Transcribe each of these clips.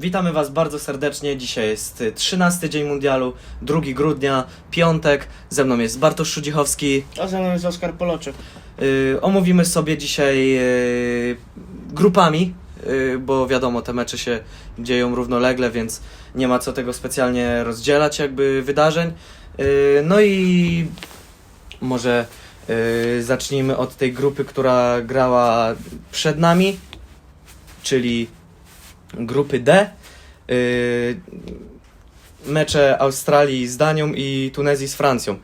Witamy Was bardzo serdecznie. Dzisiaj jest y, 13 dzień mundialu, 2 grudnia, piątek. Ze mną jest Bartosz Szudzichowski. A ze mną jest Oskar Poloczek. Y, omówimy sobie dzisiaj y, grupami, y, bo wiadomo, te mecze się dzieją równolegle, więc nie ma co tego specjalnie rozdzielać, jakby wydarzeń. Y, no i może y, zacznijmy od tej grupy, która grała przed nami, czyli grupy D. Y, mecze Australii z Danią i Tunezji z Francją.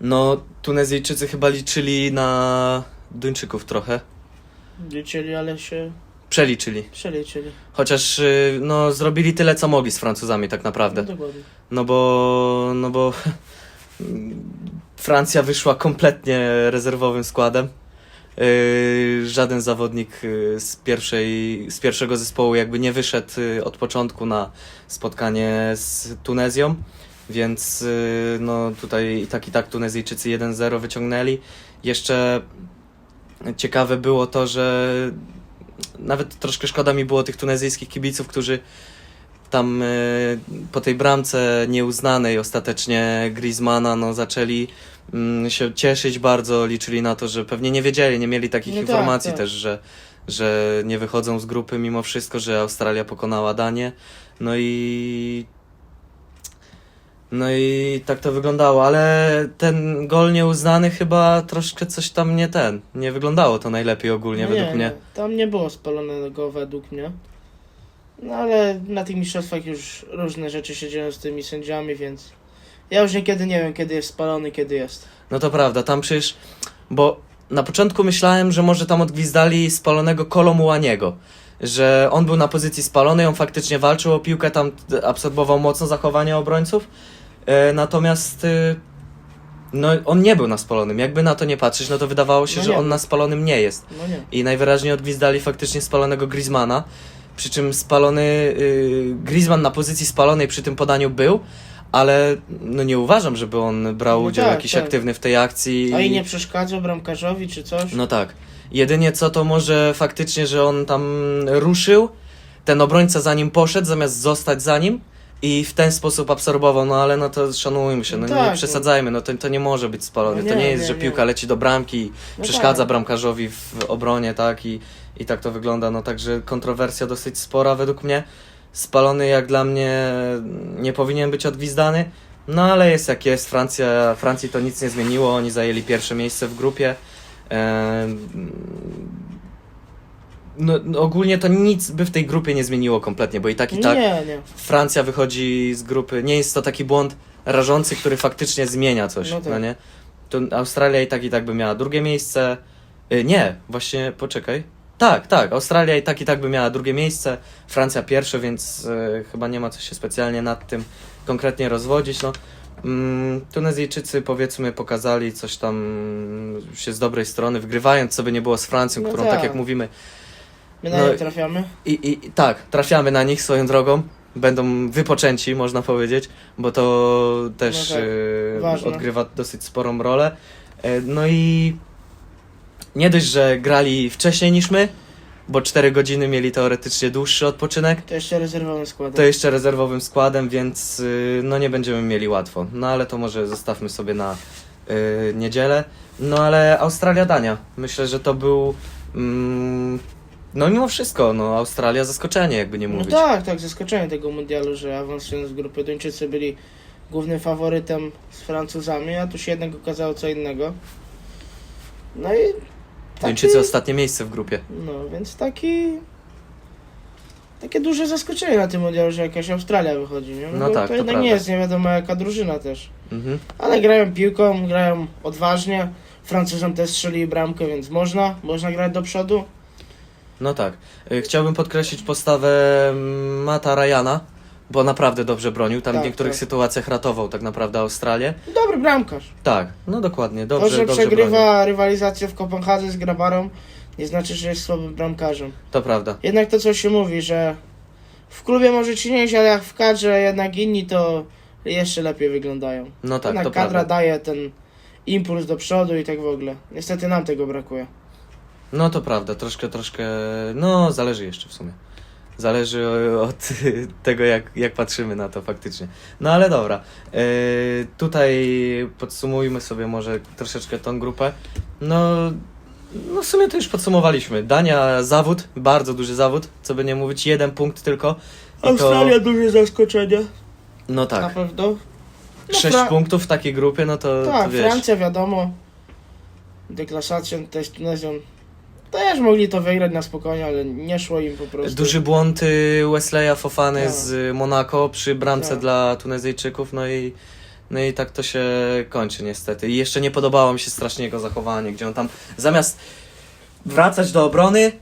No, Tunezyjczycy chyba liczyli na Duńczyków trochę. Liczyli, ale się Przeliczyli. przeliczyli. Chociaż y, no, zrobili tyle, co mogli z Francuzami tak No, naprawdę. dokładnie. No bo, no bo Francja wyszła kompletnie rezerwowym składem. Yy, żaden zawodnik yy, z, pierwszej, z pierwszego zespołu jakby nie wyszedł yy, od początku na spotkanie z Tunezją, więc no tutaj i tak i tak Tunezyjczycy 1-0 wyciągnęli. Jeszcze ciekawe było to, że nawet troszkę szkoda mi było tych tunezyjskich kibiców, którzy tam po tej bramce nieuznanej ostatecznie Griezmana no, zaczęli mm, się cieszyć bardzo, liczyli na to, że pewnie nie wiedzieli, nie mieli takich No tak, informacji tak. też, że, że nie wychodzą z grupy mimo wszystko, że Australia pokonała Danię. No i no i tak to wyglądało, ale ten gol nieuznany chyba troszkę coś tam nie ten, nie wyglądało to najlepiej ogólnie No według nie, mnie. Nie. Tam nie było spalonego według mnie. No ale na tych mistrzostwach już różne rzeczy się dzieją z tymi sędziami, więc ja już niekiedy nie wiem, kiedy jest spalony, kiedy jest. No to prawda, tam przecież, bo na początku myślałem, że może tam odgwizdali spalonego Kolomułaniego, że on był na pozycji spalonej, on faktycznie walczył o piłkę, tam absorbował mocno zachowanie obrońców, e, natomiast e, no, on nie był na spalonym, jakby na to nie patrzeć, no to wydawało się, No że nie on był. na spalonym nie jest. No nie. I najwyraźniej odgwizdali faktycznie spalonego Griezmana. Przy czym spalony y, Griezmann na pozycji spalonej przy tym podaniu był, ale no nie uważam, żeby on brał No udział tak, jakiś tak. aktywny w tej akcji. A i nie przeszkadzał bramkarzowi czy coś? No tak. Jedynie co to może faktycznie, że on tam ruszył, ten obrońca za nim poszedł, zamiast zostać za nim i w ten sposób absorbował, no ale no to szanujmy się, no, No nie tak, przesadzajmy, no to, to nie może być spalony, No to nie, nie jest, nie, że nie. piłka leci do bramki i No przeszkadza tak. bramkarzowi w obronie, tak, i, i tak to wygląda, no także kontrowersja dosyć spora według mnie, spalony jak dla mnie nie powinien być odgwizdany, no ale jest jak jest, Francja, Francji to nic nie zmieniło, oni zajęli pierwsze miejsce w grupie, no, no ogólnie to nic by w tej grupie nie zmieniło kompletnie, bo i tak i tak Nie, nie. Francja wychodzi z grupy. Nie jest to taki błąd rażący, który faktycznie zmienia coś, no, No tak. nie? To Australia i tak i tak by miała drugie miejsce. Y, Nie, właśnie poczekaj. Tak, tak, Australia i tak i tak by miała drugie miejsce, Francja pierwsze, więc y, chyba nie ma co się specjalnie nad tym konkretnie rozwodzić. No, mm, Tunezyjczycy powiedzmy pokazali coś tam się z dobrej strony, wygrywając co by nie było z Francją, No którą tak tak. jak mówimy My na No nie i- trafiamy. i, i i tak, trafiamy na nich swoją drogą. Będą wypoczęci, można powiedzieć, bo to też No tak, ważne. odgrywa dosyć sporą rolę. E, no i nie dość, że grali wcześniej niż my, bo 4 godziny mieli teoretycznie dłuższy odpoczynek, To jeszcze rezerwowym składem. to jeszcze rezerwowym składem, więc y, no nie będziemy mieli łatwo. No ale to może zostawmy sobie na y, niedzielę. No ale Australia-Dania. Myślę, że to był. Mm, no mimo wszystko, no Australia zaskoczenie, jakby nie No mówić. tak, tak, zaskoczenie tego mundialu, że awansując z grupy Duńczycy byli głównym faworytem z Francuzami, a tu się jednak okazało co innego. No i Duńczycy ostatnie miejsce w grupie. No, więc taki takie duże zaskoczenie na tym mundialu, że jakaś Australia wychodzi, nie? No bo tak, to to jednak prawda. nie jest nie wiadomo jaka drużyna też. Mhm. Ale grają piłką, grają odważnie. Francuzom też strzeli bramkę, więc można, można grać do przodu. No tak. Y, Chciałbym podkreślić postawę mm, Mata Ryana, bo naprawdę dobrze bronił. Tam w Tak, niektórych tak. sytuacjach ratował tak naprawdę Australię. Dobry bramkarz. Tak, no dokładnie, dobrze, to, że dobrze przegrywa bronił. rywalizację w Kopenhadze z Grabarą, nie znaczy, że jest słabym bramkarzem. To prawda. Jednak to, co się mówi, że w klubie może ci nie iść, ale jak w kadrze jednak inni, to jeszcze lepiej wyglądają. No tak, jednak to kadra prawda. daje ten impuls do przodu i tak w ogóle. Niestety nam tego brakuje. No to prawda, troszkę, troszkę, no zależy jeszcze w sumie. Zależy o- od tego, jak, jak patrzymy na to faktycznie. No ale dobra. Yy, tutaj podsumujmy sobie może troszeczkę tą grupę. No, no w sumie to już podsumowaliśmy. Dania zawód, bardzo duży zawód, co by nie mówić, jeden punkt tylko. I Australia to, duże zaskoczenie. no Na tak, pewno. No, sześć Fra- punktów w takiej grupie, no to, Tak, to wiesz. Francja wiadomo. Deklasacją też Tunezją. Też mogli to wygrać na spokojnie, ale nie szło im po prostu. Duży błąd y, Wesleya Fofany Tak. z Monako przy bramce Tak. dla Tunezyjczyków, no i, no i tak to się kończy niestety. I jeszcze nie podobało mi się strasznie jego zachowanie, gdzie on tam zamiast wracać do obrony,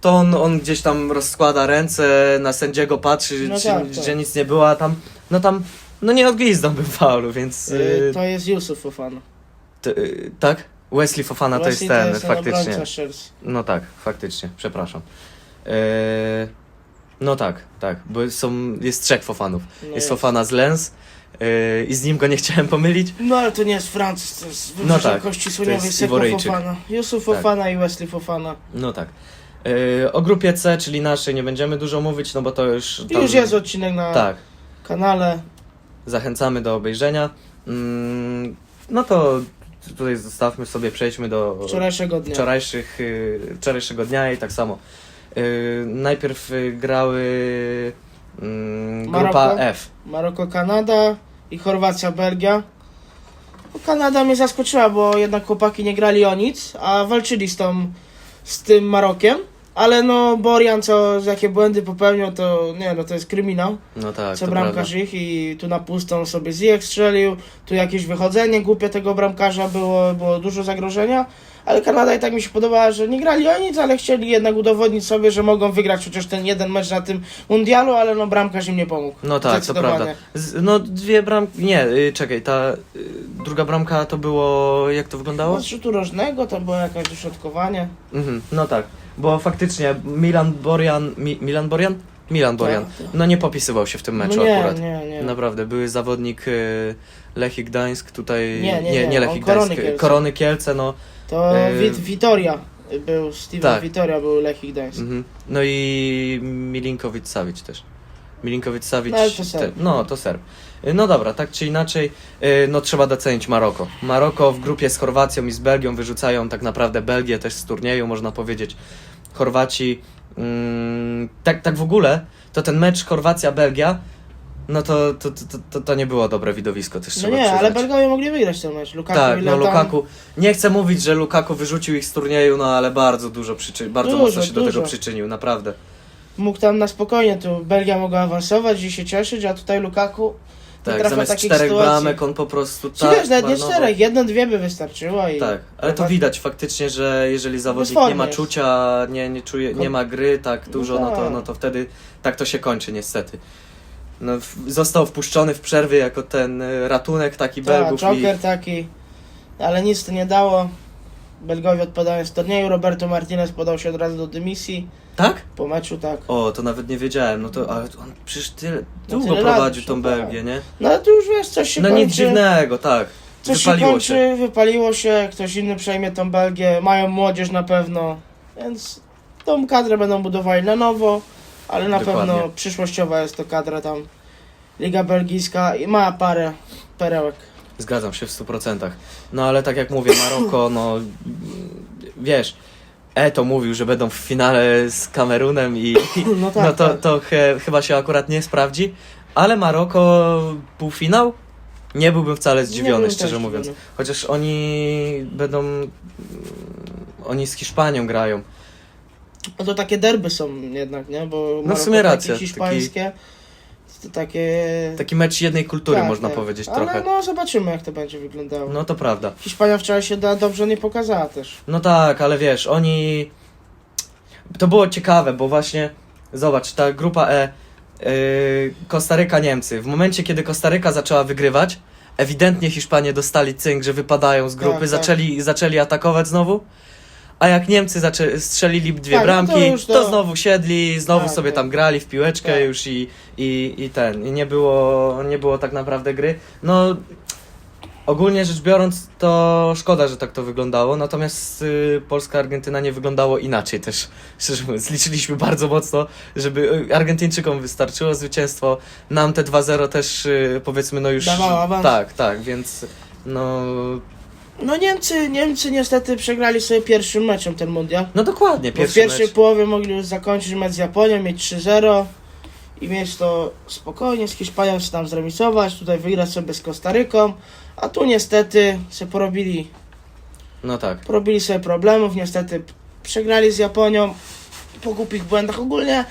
to on, on gdzieś tam rozkłada ręce, na sędziego patrzy, No czy, tak, tak. że nic nie było, a tam, no tam, no nie odgwizdał bym faulu, więc... Y, y, To jest Yusuf Fofana. t- y, tak? Wesley Fofana to jest ten, ten faktycznie. obrońca Chelsea. No tak, faktycznie, przepraszam. Eee, no tak, tak, bo są, jest trzech Fofanów. No jest Fofana z Lens eee, i z nim go nie chciałem pomylić. No ale to nie jest Francuz, to jest No tak, kości to słoniowej jest Seko Iworyjczyk. Fofana. Yusuf Tak. Fofana i Wesley Fofana. No tak. Eee, o grupie C, czyli naszej, nie będziemy dużo mówić, no bo to już... tam- Już jest odcinek na Tak, kanale. zachęcamy do obejrzenia. Mm, no to tutaj zostawmy sobie, przejdźmy do Wczorajszego dnia. wczorajszych, y, wczorajszego dnia i tak samo. Y, najpierw y, grały mm, grupa Maroko? F. Maroko, Kanada i Chorwacja, Belgia. No, Kanada mnie zaskoczyła, bo jednak chłopaki nie grali o nic, a walczyli z, tą, z tym Marokiem. Ale no Borian, co jakie błędy popełnił, to nie no, to jest kryminał. No tak, co to bramkarz prawda. ich i tu na pustą sobie Ziyech strzelił, tu jakieś wychodzenie głupie tego bramkarza było, było dużo zagrożenia, ale Kanada i tak mi się podobała, że nie grali o nic, ale chcieli jednak udowodnić sobie, że mogą wygrać chociaż ten jeden mecz na tym mundialu, ale no bramkarz im nie pomógł. No tak, to Zdecydowanie. prawda. Z, no dwie bramki, nie, y, czekaj, ta y, druga bramka to było, jak to wyglądało? Z rzutu rożnego to było jakieś dośrodkowanie. Mhm, no tak, bo faktycznie Milan Borian, Mi, Milan Borian? Milan Tak, tak. no nie popisywał się w tym meczu no nie, akurat. nie, nie. Naprawdę, były zawodnik y, Lechii Gdańsk, tutaj, Nie, nie, nie, nie, Lechii on Korony Gdańsk, Kielce. Korony Kielce, no. To Wit Witoria był, Steven tak. Witoria był Lechii Gdańsk. Mhm. No i Milinkowicz Savic też. Milinkowicz Savic. No, to Serb. te- no, to Serb. Y, No dobra, tak czy inaczej, y, no trzeba docenić Maroko. Maroko w grupie z Chorwacją i z Belgią wyrzucają tak naprawdę Belgię też z turnieju, można powiedzieć. Chorwaci, mm, tak, tak w ogóle, to ten mecz Chorwacja-Belgia, no to, to, to, to, to nie było dobre widowisko, też No trzeba nie, przyznać. ale Belgowie mogli wygrać ten mecz. Lukaku Tak, no Lukaku. Nie chcę mówić, że Lukaku wyrzucił ich z turnieju, no ale bardzo dużo przyczy... bardzo Dużo, mocno się do tego przyczynił, naprawdę. mógł tam na spokojnie, tu Belgia mogła awansować i się cieszyć, a tutaj Lukaku Tak, trafia zamiast czterech sytuacji. bramek on po prostu Czy tak wiesz, nawet nie marnował. czterech, jedno, dwie by wystarczyło i... Tak, ale to widać faktycznie, że jeżeli zawodnik nie ma czucia, nie, nie czuje, nie ma gry tak No dużo, no to, tak. no to wtedy tak to się kończy niestety. No, w, został wpuszczony w przerwie jako ten y, ratunek taki Tak, Belgów i Joker taki, ale nic to nie dało. Belgowie odpadają z turnieju, Roberto Martinez podał się od razu do dymisji Tak? po meczu, tak. O, to nawet nie wiedziałem, no to ale on przecież tyle, No długo tyle lat prowadził już, tą no Belgię, nie? No ale tu już wiesz, coś się No kończy. nic dziwnego, tak. Coś Wypaliło się kończy, się. wypaliło się, ktoś inny przejmie tą Belgię, mają młodzież na pewno, więc tą kadrę będą budowali na nowo, ale na Dokładnie. pewno przyszłościowa jest to kadra tam. Liga Belgijska i ma parę perełek. Zgadzam się w 100%. No ale tak jak mówię, Maroko, no wiesz, Eto mówił, że będą w finale z Kamerunem i No tak, no to, tak. to he, chyba się akurat nie sprawdzi, ale Maroko półfinał? Nie byłbym wcale zdziwiony, byłem szczerze też mówiąc. zdziwiony. Chociaż oni będą. Oni z Hiszpanią grają. No to takie derby są jednak, nie? Bo No w Maroko sumie takie racja, hiszpańskie, takie... Taki mecz jednej kultury, tak, można tak. powiedzieć Ale trochę. no zobaczymy jak to będzie wyglądało. No to prawda. Hiszpania wczoraj się da, dobrze nie pokazała też. No tak, ale wiesz, oni. To było ciekawe, bo właśnie zobacz, ta grupa E. Yy, Kostaryka, Niemcy. W momencie, kiedy Kostaryka zaczęła wygrywać, ewidentnie Hiszpanie dostali cynk, że wypadają z grupy, Tak, tak. Zaczęli, zaczęli atakować znowu. A jak Niemcy zaczę- strzelili dwie Tak, no to bramki, już to... to- znowu siedli, znowu Tak, sobie tak. tam grali w piłeczkę Tak. już i, i, i ten. I nie było, nie było tak naprawdę gry. No, Ogólnie rzecz biorąc, to szkoda, że tak to wyglądało, natomiast y, Polska-Argentyna nie wyglądało inaczej też. Szczerze mówiąc, liczyliśmy bardzo mocno, żeby y, Argentyńczykom wystarczyło zwycięstwo. Nam te 2-0 też y, powiedzmy, no już. Dawało awans. Tak, tak, więc no. No Niemcy, Niemcy niestety przegrali sobie pierwszym meczem ten mundial. No dokładnie, Bo w pierwszy pierwszej mecz. połowie mogli już zakończyć mecz z Japonią, mieć 3-0 i mieć to spokojnie z Hiszpanią się tam zremisować, tutaj wygrać sobie z Kostaryką, a tu niestety się porobili, No tak. porobili sobie problemów, niestety przegrali z Japonią po głupich błędach. Ogólnie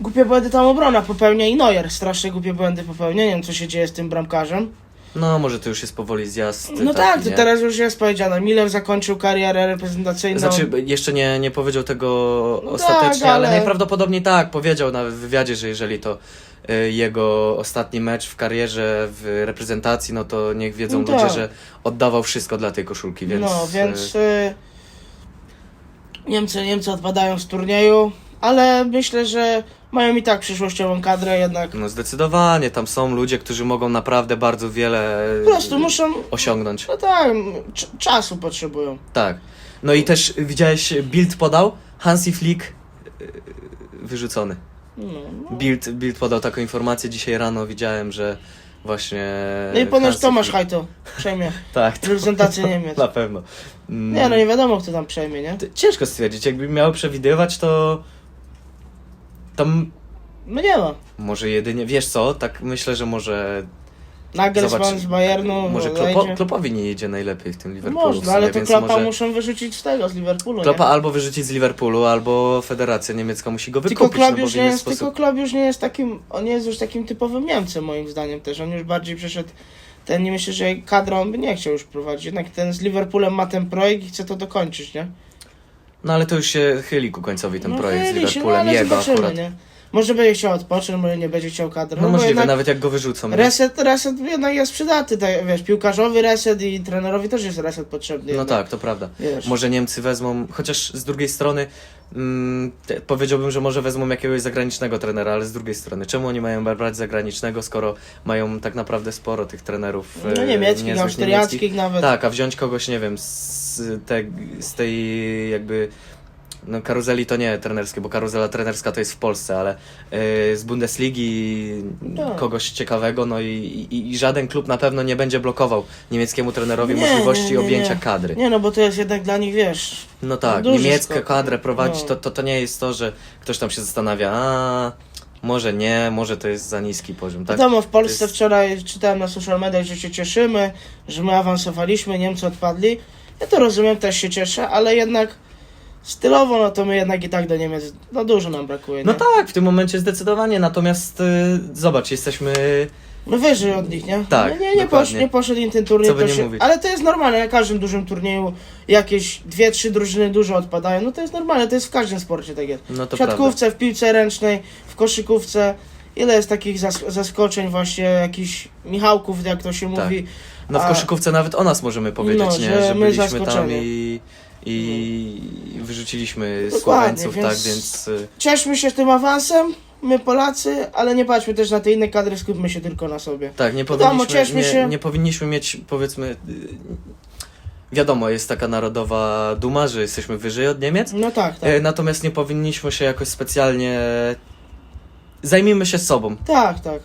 głupie błędy tam obrona popełnia i Neuer strasznie głupie błędy popełnia, nie wiem co się dzieje z tym bramkarzem. No może to już jest powoli zjazd. No taki, tak, to nie? teraz już jest powiedziane, Miller zakończył karierę reprezentacyjną. Znaczy, jeszcze nie, nie powiedział tego No ostatecznie, tak, ale... ale- najprawdopodobniej tak, powiedział w wywiadzie, że jeżeli to y, jego ostatni mecz w karierze w reprezentacji, no to niech wiedzą No ludzie, tak. że oddawał wszystko dla tej koszulki, więc... no, y, więc y, Niemcy, Niemcy odpadają z turnieju, ale myślę, że mają i tak przyszłościową kadrę, jednak No zdecydowanie, tam są ludzie, którzy mogą naprawdę bardzo wiele y, po prostu muszą, osiągnąć. no tak, cz- czasu potrzebują. Tak. No i też widziałeś, Bild podał, Hansi Flick y, wyrzucony. No, no. Bild, Bild podał taką informację dzisiaj rano, widziałem, że właśnie... no i ponoć Hansi Tomasz Flick- Hajto przejmie Tak, to reprezentację Niemiec. na pewno. Mm, Nie, no nie wiadomo kto tam przejmie, nie? Ciężko stwierdzić, jakby miał przewidywać, to... Tam No nie ma. może jedynie, wiesz co, tak myślę, że może... Nagelsmann Zobacz, z Bayernu Może. Klopo, Klopowi nie jedzie najlepiej w tym Liverpoolu w Można, sumie, ale to więc Klopa może... muszą wyrzucić z tego, z Liverpoolu, Klopa nie? albo wyrzucić z Liverpoolu, albo Federacja Niemiecka musi go Tylko wykupić, Klopp, no bo już w nie inny jest, sposób... tylko Klopp już nie jest takim, on nie jest już takim typowym Niemcem moim zdaniem też, on już bardziej przeszedł ten, nie myślę, że kadrą on by nie chciał już prowadzić, jednak ten z Liverpoolem ma ten projekt i chce to dokończyć, nie? No ale to już się chyli ku końcowi ten no, projekt z chyli się, no, Liverpoolem, ale jego zobaczymy, akurat. nie? Może będzie chciał odpocząć, może nie będzie chciał kadry, No, bo możliwe, jednak nawet jak go wyrzucą. nie? reset, reset jednak jest przydatny, tak, wiesz, piłkarzowy reset i trenerowi też jest reset potrzebny. No jednak, tak, to prawda. Wiesz. Może Niemcy wezmą, chociaż z drugiej strony mm, te- powiedziałbym, że może wezmą jakiegoś zagranicznego trenera, ale z drugiej strony, czemu oni mają brać zagranicznego, skoro mają tak naprawdę sporo tych trenerów No e, niemieckich, niezłych austriackich nawet. Tak, a wziąć kogoś, nie wiem, z, te, z tej jakby. No, karuzeli to nie trenerskie, bo karuzela trenerska to jest w Polsce, ale e, z Bundesligi Tak. kogoś ciekawego, no i, i, i żaden klub na pewno nie będzie blokował niemieckiemu trenerowi Nie, możliwości nie, nie, objęcia kadry. Nie no, bo to jest jednak dla nich, wiesz, No tak, niemiecką skok. kadrę prowadzić, No. to, to, to nie jest to, że ktoś tam się zastanawia, a może nie, może to jest za niski poziom, tak? Wiadomo, w Polsce jest- wczoraj czytałem na social mediach, że się cieszymy, że my awansowaliśmy, Niemcy odpadli. Ja to rozumiem, też się cieszę, ale jednak stylowo, no to my jednak i tak do Niemiec, no dużo nam brakuje, No nie? tak, w tym momencie zdecydowanie, natomiast y, zobacz, jesteśmy No wyżej od nich, nie? Tak, No nie, nie, dokładnie. posz, nie poszedł im ten turniej, Co by to nie się, mówić. ale to jest normalne, na każdym dużym turnieju jakieś dwie, trzy drużyny dużo odpadają, no to jest normalne, to jest w każdym sporcie tak jest. No to w siatkówce, w piłce ręcznej, w koszykówce, ile jest takich zas- zaskoczeń właśnie, jakichś Michałków, jak to się Tak. mówi, No w A- koszykówce nawet o nas możemy powiedzieć, No, nie? że Że my byliśmy tam zaskoczeni. i, i wyrzuciliśmy Dokładnie, więc- tak, więc y, Cieszmy się tym awansem, my Polacy, ale nie patrzmy też na te inne kadry, skupmy się tylko na sobie. tak, nie Wiadomo, powinniśmy, cieszmy nie, się. nie powinniśmy mieć, powiedzmy, y, wiadomo, jest taka narodowa duma, że jesteśmy wyżej od Niemiec, No tak, tak. e, natomiast nie powinniśmy się jakoś specjalnie, zajmijmy się sobą. Tak, tak.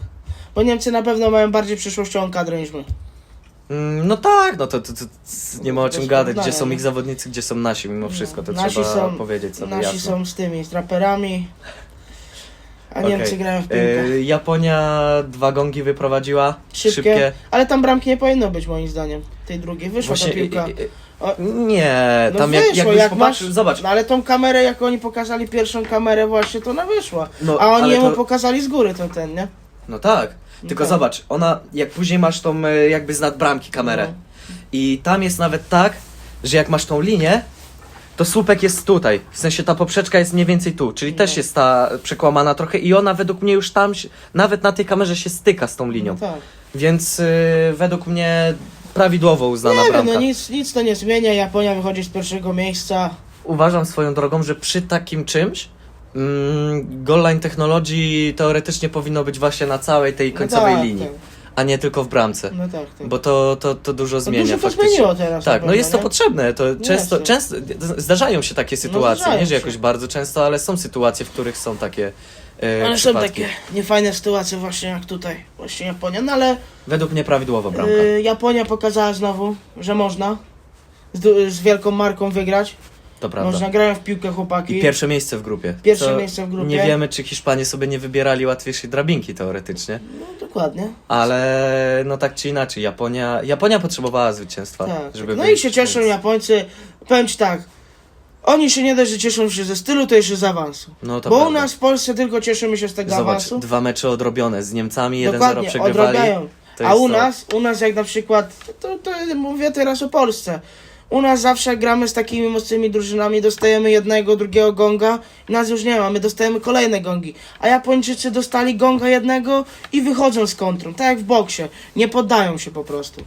Bo Niemcy na pewno mają bardziej przyszłościową kadrę niż my. Mm, No tak, no to, to, to, nie ma o czym Bez gadać, gdzie są ich zawodnicy, gdzie są nasi, mimo wszystko, to Nasi trzeba są- powiedzieć sobie Nasi jasno. są z tymi, z raperami, a Okej. Niemcy grają w piłkę. E, Japonia dwa gongi wyprowadziła, Szybkie. szybkie. Ale tam bramki nie powinno być moim zdaniem. Tej drugiej wyszła ta piłka. e, e, O, Nie, No tam jak, wyszło, jakbyś jak popatrzył, masz- zobacz. No ale tą kamerę, jak oni pokazali pierwszą kamerę właśnie, to ona wyszła. No, A oni ale jemu to, pokazali z góry to ten, nie? no tak, No tylko zobacz, ona, jak później masz tą e, jakby z nad bramki kamerę No. i tam jest nawet tak, że jak masz tą linię, to słupek jest tutaj, w sensie ta poprzeczka jest mniej więcej tu, czyli też No. jest ta przekłamana trochę i ona według mnie już tam, się- nawet na tej kamerze się styka z tą linią, No tak. więc y, według mnie prawidłowo uznana Nie wiem, bramka. no nic, nic to nie zmienia. Japonia wychodzi z pierwszego miejsca. Uważam swoją drogą, że przy takim czymś mm, goal line technology teoretycznie powinno być właśnie na całej tej No końcowej tak, linii. tak. a nie tylko w bramce. No tak, tak. Bo to, to, to dużo no zmienia dużo to faktycznie. zmieniło teraz. Tak, no pewno, jest to nie? potrzebne. To często, jasne. często zdarzają się takie sytuacje, zdarzają nie że się. jakoś bardzo często, ale są sytuacje, w których są takie e, Ale są przypadki. takie niefajne sytuacje właśnie jak tutaj, właśnie Japonia, no ale Według mnie prawidłowa bramka. y, Japonia pokazała znowu, że można z, du- z wielką marką wygrać. To prawda. Można, grają w piłkę chłopaki. I pierwsze miejsce w grupie. Pierwsze Co miejsce w grupie. Nie wiemy, czy Hiszpanie sobie nie wybierali łatwiejszej drabinki teoretycznie, No dokładnie. ale no tak czy inaczej, Japonia, Japonia potrzebowała zwycięstwa, Tak. żeby no i się cieszą więc- Japońcy. Powiem ci tak, oni się nie dość, że cieszą się ze stylu, to jeszcze z awansu. No to Bo prawda. u nas w Polsce tylko cieszymy się z tego Zobacz, awansu. dwa mecze odrobione z Niemcami, 1-0 Dokładnie, przegrywali. A u to. nas, u nas jak na przykład, to, to mówię teraz o Polsce. U nas zawsze gramy z takimi mocnymi drużynami, dostajemy jednego, drugiego gonga, nas już nie ma, my dostajemy kolejne gongi. A Japończycy dostali gonga jednego i wychodzą z kontrą, tak jak w boksie. Nie poddają się po prostu.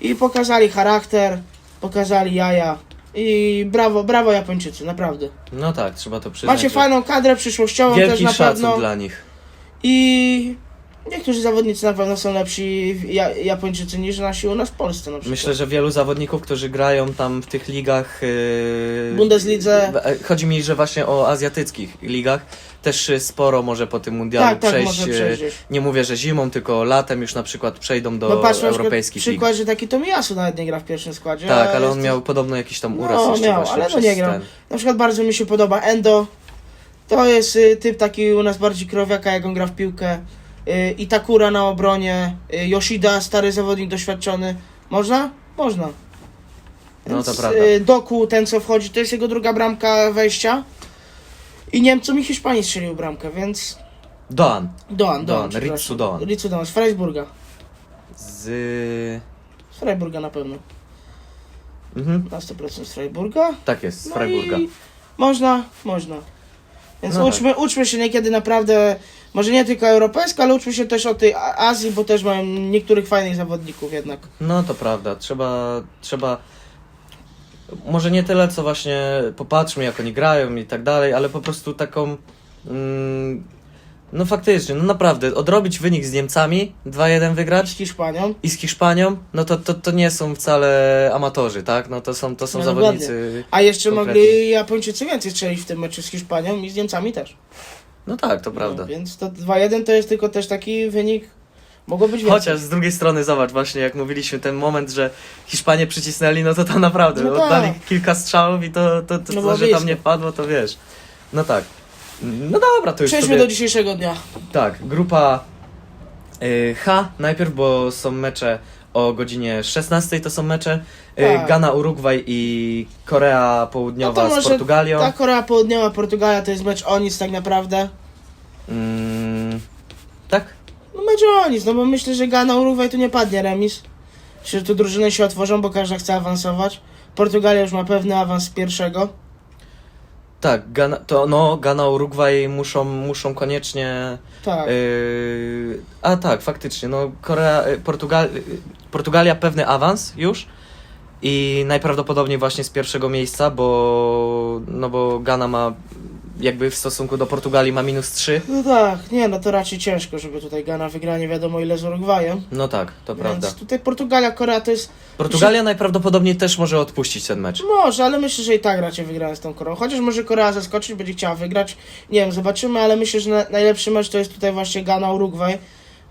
I pokazali charakter, pokazali jaja. I brawo, brawo Japończycy, naprawdę. No tak, trzeba to przyznać. Macie że fajną kadrę przyszłościową też Wielki na szacun pewno. dla nich. I niektórzy zawodnicy na pewno są lepsi ja, Japończycy niż nasi u nas w Polsce na przykład. Myślę, że wielu zawodników, którzy grają tam w tych ligach. Yy, Bundeslidze. e, Chodzi mi, że właśnie o azjatyckich ligach też yy, sporo może po tym mundialu tak, tak, przejść. może yy, przejść. gdzieś. Nie mówię, że zimą, tylko latem już na przykład przejdą do No patrz, na przykład europejskich lig. przykład, że taki Tomiyasu nawet nie gra w pierwszym składzie. Tak, a ale on jest- miał podobno jakiś tam No, uraz jeszcze miał, właśnie ale no przez nie grał. ten. Na przykład bardzo mi się podoba Endo. To jest y, typ taki u nas bardziej krowiaka, jak on gra w piłkę. Y, Itakura na obronie. Y, Yoshida, stary zawodnik doświadczony. Można? Można. No to Więc, prawda. y, Doku, ten co wchodzi, to jest jego druga bramka wejścia. I Niemcom i Hiszpanii strzelił bramkę, więc... Doan Doan, Doan. Ritsu Doan. Ritsu Doan, z Freiburga. z. Z Freiburga na pewno. Mhm. Na 100% z Freiburga. Tak jest, z No Freiburga. i można, można. Więc No uczmy, uczmy się niekiedy naprawdę, może nie tylko europejsko, ale uczmy się też o tej Azji, bo też mają niektórych fajnych zawodników jednak. No to prawda, trzeba, trzeba. Może nie tyle, co właśnie popatrzmy, jak oni grają i tak dalej, ale po prostu taką. Mm, no faktycznie, no naprawdę, odrobić wynik z Niemcami, 2-1 Z wygrać Hiszpanią. i z Hiszpanią, no to, to, to nie są wcale amatorzy, tak? No to są, to są No zawodnicy. A jeszcze Konkretnie. mogli Japończycy więcej strzelić w tym meczu z Hiszpanią i z Niemcami też. No tak, to prawda. No, więc to 2-1 to jest tylko też taki wynik, mogło być więcej. Chociaż z drugiej strony zobacz, właśnie jak mówiliśmy, ten moment, że Hiszpanie przycisnęli, no to tam naprawdę, No no tak. oddali kilka strzałów i to, to, to, No że tam blisko. nie wpadło, to wiesz. No tak. No dobra, to już Przejdźmy sobie... do dzisiejszego dnia. Tak, grupa y, H najpierw, bo są mecze o godzinie 16 to są mecze. Y, Tak. Ghana, Urugwaj i Korea Południowa No z Portugalią. Ta Korea Południowa, Portugalia to jest mecz o nic tak naprawdę. Mm, tak? No mecz o nic, no bo myślę, że Ghana, Urugwaj tu nie padnie remis. Że tu drużyny się otworzą, bo każda chce awansować. Portugalia już ma pewny awans z pierwszego. Tak, Ghana, to no, Ghana, Urugwaj muszą, muszą koniecznie Tak. Yy, a tak, faktycznie. No, Korea, y, Portugal, y, Portugalia pewny awans już i najprawdopodobniej właśnie z pierwszego miejsca, bo, no bo Ghana ma jakby w stosunku do Portugalii ma minus 3. No tak, nie, no to raczej ciężko, żeby tutaj Ghana wygrała nie wiadomo ile z Urugwajem. No tak, to prawda. Więc tutaj Portugalia, Korea to jest... Portugalia najprawdopodobniej też może odpuścić ten mecz. Może, ale myślę, że i tak raczej wygrają z tą Koreą. Chociaż może Korea zaskoczyć, będzie chciała wygrać. Nie wiem, zobaczymy, ale myślę, że na, najlepszy mecz to jest tutaj właśnie Ghana-Urugwaj.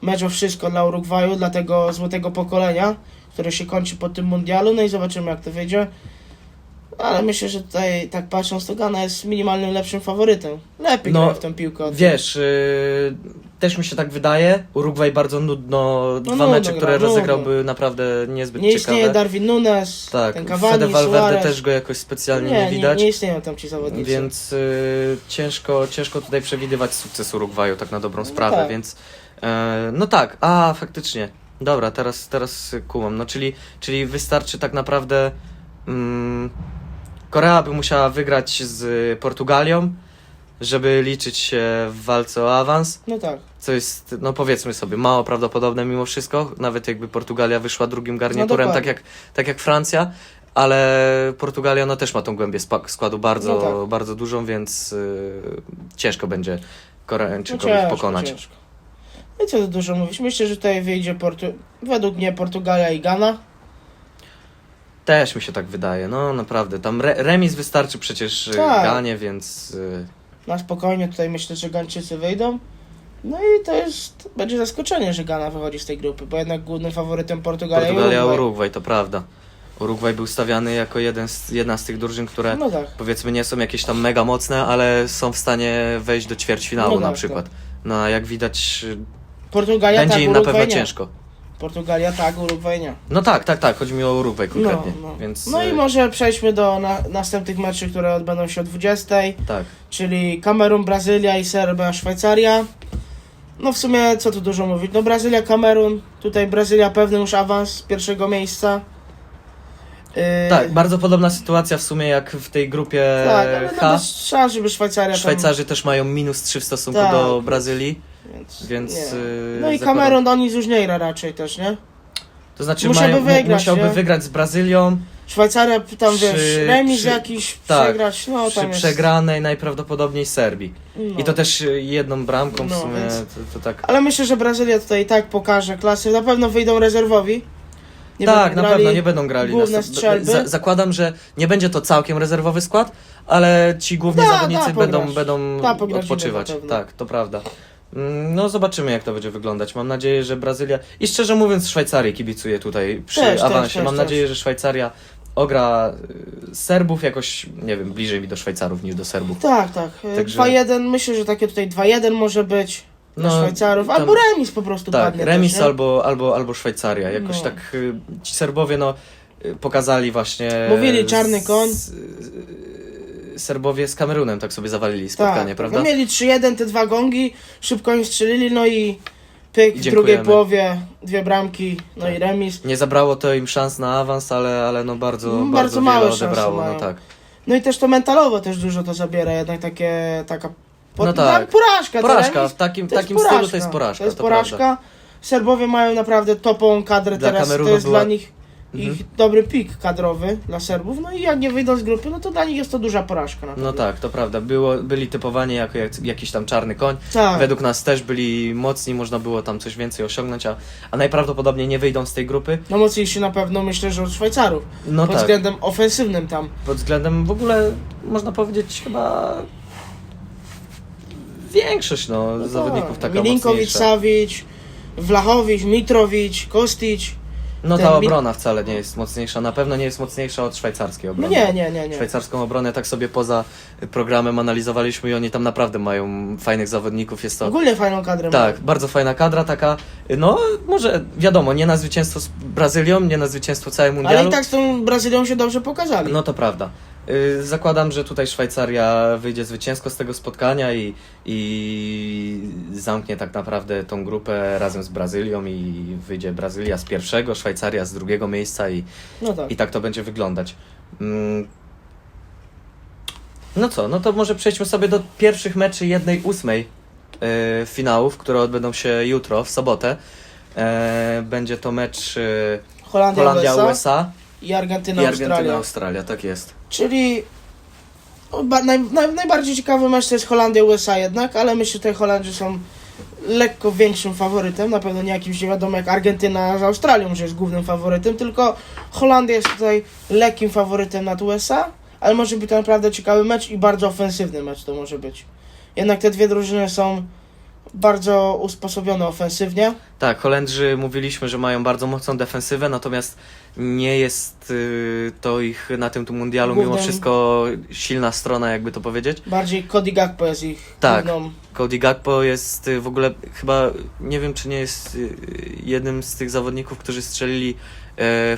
Mecz o wszystko dla Urugwaju, dla tego złotego pokolenia, które się kończy po tym mundialu. No i zobaczymy, jak to wyjdzie. Ale myślę, że tutaj, tak patrząc, to Ghana jest minimalnym lepszym faworytem. Lepiej No, grają w tę piłkę. od- Wiesz, yy, też mi się tak wydaje. Urugwaj bardzo nudno. Dwa nudno mecze, gra, które nudno. rozegrał, były naprawdę niezbyt Nie ciekawe. istnieje Darwin Nunes, Tak, ten Fede Cavani, Valverde Suarez. też go jakoś specjalnie nie, nie, nie, widać. nie istnieją tam ci zawodnicy. Więc y, ciężko, ciężko tutaj przewidywać sukces Urugwaju, tak na dobrą No sprawę, tak. więc e, no tak, a faktycznie. Dobra, teraz, teraz kumam. No czyli, czyli wystarczy tak naprawdę. Mm, Korea by musiała wygrać z Portugalią, żeby liczyć się w walce o awans, No tak. co jest, no powiedzmy sobie, mało prawdopodobne mimo wszystko, nawet jakby Portugalia wyszła drugim garniturem, dokładnie. tak, jak, tak jak Francja, ale Portugalia no też ma tą głębię spa- składu bardzo, No tak. bardzo dużą, więc y, ciężko będzie No ciężko, pokonać. Ciężko. No i co tu dużo mówić? Myślę, że tutaj wyjdzie Portu... według mnie Portugalia i Ghana. Też mi się tak wydaje, no naprawdę. Tam re remis wystarczy przecież y, Tak. Ganie, więc y, Na spokojnie tutaj myślę, że Gańczycy wyjdą. No i to jest, będzie zaskoczenie, że Ghana wychodzi z tej grupy, bo jednak głównym faworytem Portugalia, Portugalia, Urugwaj. Urugwaj, to prawda. Urugwaj był stawiany jako jeden z, jedna z tych drużyn, które No tak. powiedzmy nie są jakieś tam mega mocne, ale są w stanie wejść do ćwierćfinału No na tak, przykład. No a jak widać Portugalia będzie tak, im na Urugwaj pewno nie. ciężko. Portugalia tak, Urugwaj nie. No tak, tak, tak, chodzi mi o Urugwaj No, konkretnie. no. Więc no i y, może przejdźmy do na, następnych meczów, które odbędą się o 20, tak. czyli Kamerun, Brazylia i Serbia, Szwajcaria. No w sumie co tu dużo mówić, no Brazylia, Kamerun, tutaj Brazylia pewny już awans z pierwszego miejsca. Yy, Tak, bardzo podobna sytuacja w sumie jak w tej grupie tak, ale H. no bez szans, żeby Szwajcaria tam... Szwajcarzy też mają minus 3 w stosunku Tak. do Brazylii, Więc, więc... nie. y, No i zakładam- Kamerun do nic już nie gra raczej też, nie? To znaczy Musiałby mają, mu- wygrać, musiałby nie? wygrać z Brazylią Szwajcaria tam Przy- wiesz, remis przy- jakiś tak, przegrać, no przy tam jest... przegranej najprawdopodobniej Serbii. no. I to też y, jedną bramką w No, sumie, więc- to, to tak... Ale myślę, że Brazylia tutaj i tak pokaże klasy. Na pewno wyjdą rezerwowi. Nie tak, będą na grali pewno nie będą grali. główne strzelby. za- zakładam, że nie będzie to całkiem rezerwowy skład, ale ci główni Da, zawodnicy da będą, pograć. będą Da pograć odpoczywać. na pewno. Tak, to prawda. Mm, No zobaczymy jak to będzie wyglądać. Mam nadzieję, że Brazylia i szczerze mówiąc Szwajcarii kibicuję tutaj przy Też, awansie. też, Mam też. nadzieję, że Szwajcaria ogra y, Serbów jakoś, nie wiem, bliżej mi do Szwajcarów niż do Serbów. Tak, tak. Także- 2-1, myślę, że takie tutaj 2-1 może być dla No, Szwajcarów. tam- Albo remis po prostu Tak, padnie remis też, albo, albo, albo Szwajcaria. Jakoś No. tak y, ci Serbowie no y, pokazali właśnie. Mówili czarny koń. z- y, Serbowie z Kamerunem tak sobie zawalili spotkanie, tak, prawda? No mieli 3-1, te dwa gongi, szybko im strzelili, no i pyk I w drugiej połowie, dwie bramki, no Tak. i remis. Nie zabrało to im szans na awans, ale, ale no bardzo, Mm, bardzo, bardzo szanse odebrało. No tak. No i też to mentalowo też dużo to zabiera, jednak takie, taka No tak. porażka. to Porażka, remis w takim, takim porażka. stylu to jest porażka. To jest to porażka. Prawda. Serbowie mają naprawdę topową kadrę Dla teraz. Kamerunu To jest była- dla nich. Ich dobry pik kadrowy dla Serbów. No i jak nie wyjdą z grupy, no to dla nich jest to duża porażka. Na No tak, to prawda. Było, byli typowani jako jak, jakiś tam czarny koń. tak. Według nas też byli mocni, można było tam coś więcej osiągnąć, a, a najprawdopodobniej nie wyjdą z tej grupy. No mocniejsi na pewno myślę, że od Szwajcarów. No pod tak. względem ofensywnym tam. pod względem w ogóle można powiedzieć chyba większość no, No zawodników tak. taka Milinkowicz, mocniejsza. Savic, Wlachowicz, Mitrowicz, Kostić. No ten ta Mi- obrona wcale nie jest mocniejsza, na pewno nie jest mocniejsza od szwajcarskiej No obrony. nie, nie, nie, nie. Szwajcarską obronę tak sobie poza programem analizowaliśmy i oni tam naprawdę mają fajnych zawodników, jest to... Ogólnie fajną kadrę Tak, mają. bardzo fajna kadra, taka, no może wiadomo, nie na zwycięstwo z Brazylią, nie na zwycięstwo całego mundialu. Ale i tak z tą Brazylią się dobrze pokazali. No to prawda. Y, Zakładam, że tutaj Szwajcaria wyjdzie zwycięsko z tego spotkania i, i zamknie tak naprawdę tą grupę razem z Brazylią i wyjdzie Brazylia z pierwszego, Szwajcaria z drugiego miejsca i, No tak. i tak to będzie wyglądać. Mm. No co, no to może przejdźmy sobie do pierwszych meczy jednej ósmej y, finałów, które odbędą się jutro, w sobotę. E, będzie to mecz y, Holandia, Holandia, USA, USA i Argentyna, i Argentyna. Australia, tak jest. Czyli no, naj, naj, najbardziej ciekawy mecz to jest Holandia-USA jednak, ale myślę, że tutaj Holandrzy są lekko większym faworytem, na pewno nie jakimś nie wiadomo jak Argentyna z Australią, że jest głównym faworytem, tylko Holandia jest tutaj lekkim faworytem nad USA, ale może być to naprawdę ciekawy mecz i bardzo ofensywny mecz to może być. Jednak te dwie drużyny są bardzo usposobione ofensywnie. Tak, Holendrzy mówiliśmy, że mają bardzo mocną defensywę, natomiast nie jest y, to ich na tym tu mundialu mimo Głównym- wszystko silna strona, jakby to powiedzieć. Bardziej Cody Gakpo jest ich Tak. główną Cody Gakpo jest y, w ogóle chyba, nie wiem czy nie jest y, jednym z tych zawodników, którzy strzelili e,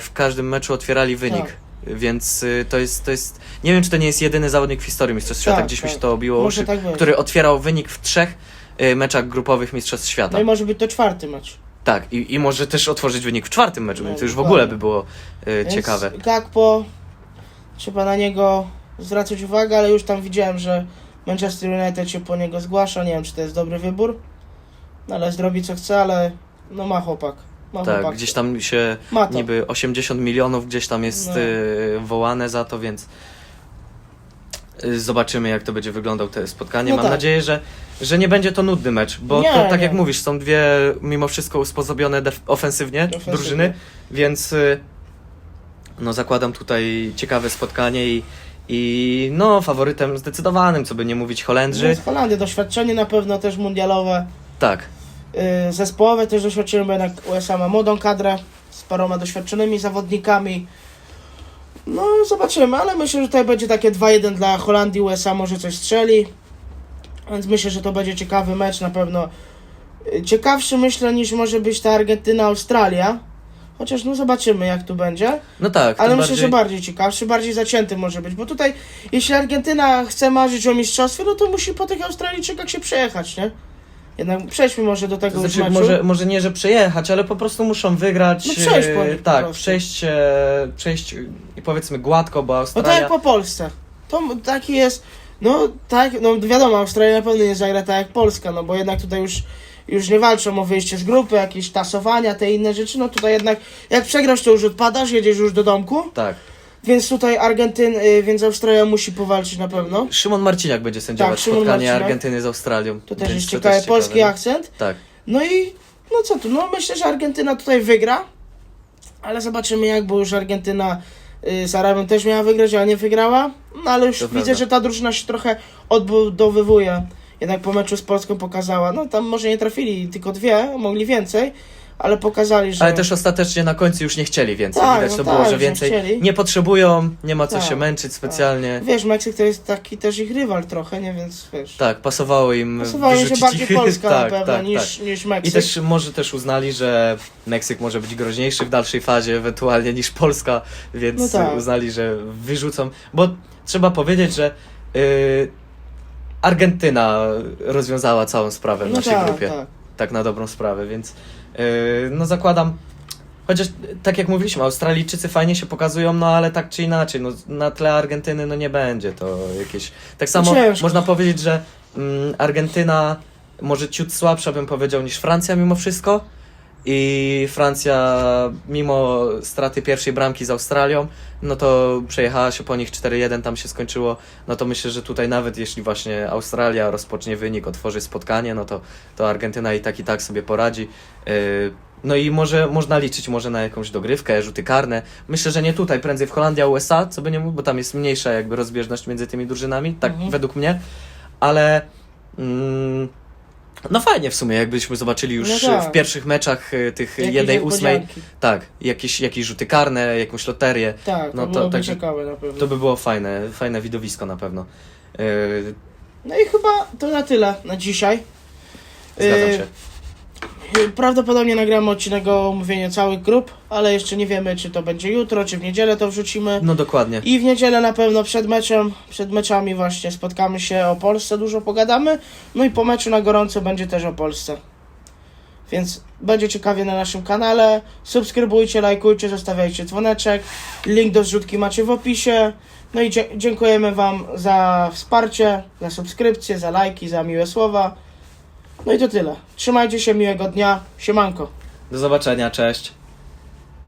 w każdym meczu, otwierali wynik. Tak. Więc y, to jest, to jest, nie wiem czy to nie jest jedyny zawodnik w historii Mistrzostw Świata, Tak, gdzieś mi tak. się to obiło Może uszy, tak być. który otwierał wynik w trzech y, meczach grupowych Mistrzostw Świata. No i może być to czwarty mecz. Tak, i, i może też otworzyć wynik w czwartym meczu, więc to już w ogóle by było y, Więc ciekawe. Gakpo, trzeba na niego zwracać uwagę, ale już tam widziałem, że Manchester United się po niego zgłasza. Nie wiem, czy to jest dobry wybór. No, ale zrobi co chce, ale no ma chłopak. Ma Tak, chłopak. gdzieś tam się ma to. niby 80 milionów gdzieś tam jest No. y, wołane za to, więc Zobaczymy, jak to będzie wyglądał te spotkanie. No Mam tak. nadzieję, że, że nie będzie to nudny mecz, bo Nie, to, tak nie. jak mówisz, są dwie mimo wszystko usposobione def- ofensywnie, Ofensywnie. drużyny, więc y, no zakładam tutaj ciekawe spotkanie i, i no faworytem zdecydowanym, co by nie mówić, Holendrzy. Z Holandii doświadczenie na pewno też mundialowe. Tak, Yy, zespołowe też doświadczenie, bo jednak USA ma młodą kadrę z paroma doświadczonymi zawodnikami. No, zobaczymy, ale myślę, że tutaj będzie takie 2-1 dla Holandii, USA może coś strzeli. Więc myślę, że to będzie ciekawy mecz na pewno. Ciekawszy myślę niż może być ta Argentyna-Australia. Chociaż no zobaczymy jak tu będzie. no tak. Ale myślę, bardziej... że bardziej ciekawszy, bardziej zacięty może być. Bo tutaj, jeśli Argentyna chce marzyć o mistrzostwie, no to musi po tych Australijczykach się przejechać, nie? Jednak przejdźmy może do tego To już znaczy, meczu. może, może nie, że przejechać, ale po prostu muszą wygrać. No przejść po e, nich po Tak, prostu. przejść, e, przejść e, powiedzmy gładko, bo No Australia... tak jak po Polsce. To m- taki jest, no tak, no wiadomo, Australia na pewno nie zagra tak jak Polska, no bo jednak tutaj już, już nie walczą o wyjście z grupy, jakieś tasowania, te inne rzeczy, no tutaj jednak jak przegrasz to już odpadasz, jedziesz już do domku, Tak. Więc tutaj Argentyn, y, więc Australia musi powalczyć na pewno. Szymon Marciniak będzie sędziować Tak, spotkanie Marciniak. Argentyny z Australią. To też jest ciekawy polski no. akcent. Tak. No i no co tu, no myślę, że Argentyna tutaj wygra, ale zobaczymy jak, bo już Argentyna y, z Arabią też miała wygrać, ale nie wygrała. No ale już To widzę, prawda. że ta drużyna się trochę odbudowywuje. Jednak po meczu z Polską pokazała, no tam może nie trafili tylko dwie, mogli więcej, ale pokazali, że... Ale też ostatecznie na końcu już nie chcieli więcej. Tak, Widać no to tak, było, że już nie więcej chcieli. nie potrzebują, nie ma co Tak, się męczyć specjalnie. Wiesz, Meksyk to jest taki też ich rywal trochę, nie? Więc wiesz... Tak, pasowało im Pasowało im się wyrzucić bardziej ich. Polska tak, na pewno tak, niż, tak. niż I Meksyk. też może też uznali, że Meksyk może być groźniejszy w dalszej fazie ewentualnie niż Polska, więc No tak. uznali, że wyrzucą. Bo trzeba powiedzieć, że y, Argentyna rozwiązała całą sprawę w no naszej tak, grupie. tak. Tak na dobrą sprawę, więc yy, no zakładam. Chociaż tak jak mówiliśmy, Australijczycy fajnie się pokazują, no ale tak czy inaczej, no, na tle Argentyny no nie będzie to jakieś. Tak samo Ciężko. można powiedzieć, że mm, Argentyna może ciut słabsza bym powiedział niż Francja mimo wszystko. I Francja, mimo straty pierwszej bramki z Australią, no to przejechała się po nich 4-1, tam się skończyło. No to myślę, że tutaj nawet jeśli właśnie Australia rozpocznie wynik, otworzy spotkanie, no to, to Argentyna i tak i tak sobie poradzi. Yy, No i może można liczyć może na jakąś dogrywkę, rzuty karne. Myślę, że nie tutaj, prędzej w Holandia, USA, co by nie mówił, bo tam jest mniejsza jakby rozbieżność między tymi drużynami, tak Mhm. według mnie. Ale mm, no fajnie w sumie, jakbyśmy zobaczyli już No tak. w pierwszych meczach y, tych Jakieś jednej ósmej, niespodzianki. tak, jakieś, jakieś rzuty karne, jakąś loterię. Tak, to No to byłoby tak- ciekawe na pewno. To by było fajne, fajne widowisko na pewno. Yy, No i chyba to na tyle na dzisiaj. zgadzam Yy, się. Prawdopodobnie nagramy odcinek o omówieniu całych grup, ale jeszcze nie wiemy, czy to będzie jutro, czy w niedzielę to wrzucimy. No dokładnie. I w niedzielę na pewno przed meczem, przed meczami właśnie spotkamy się o Polsce, dużo pogadamy. No i po meczu na gorąco będzie też o Polsce. Więc będzie ciekawie na naszym kanale. Subskrybujcie, lajkujcie, zostawiajcie dzwoneczek. Link do zrzutki macie w opisie. No i dziękujemy Wam za wsparcie, za subskrypcję, za lajki, za miłe słowa. No i to tyle. Trzymajcie się, miłego dnia. Siemanko. Do zobaczenia, cześć.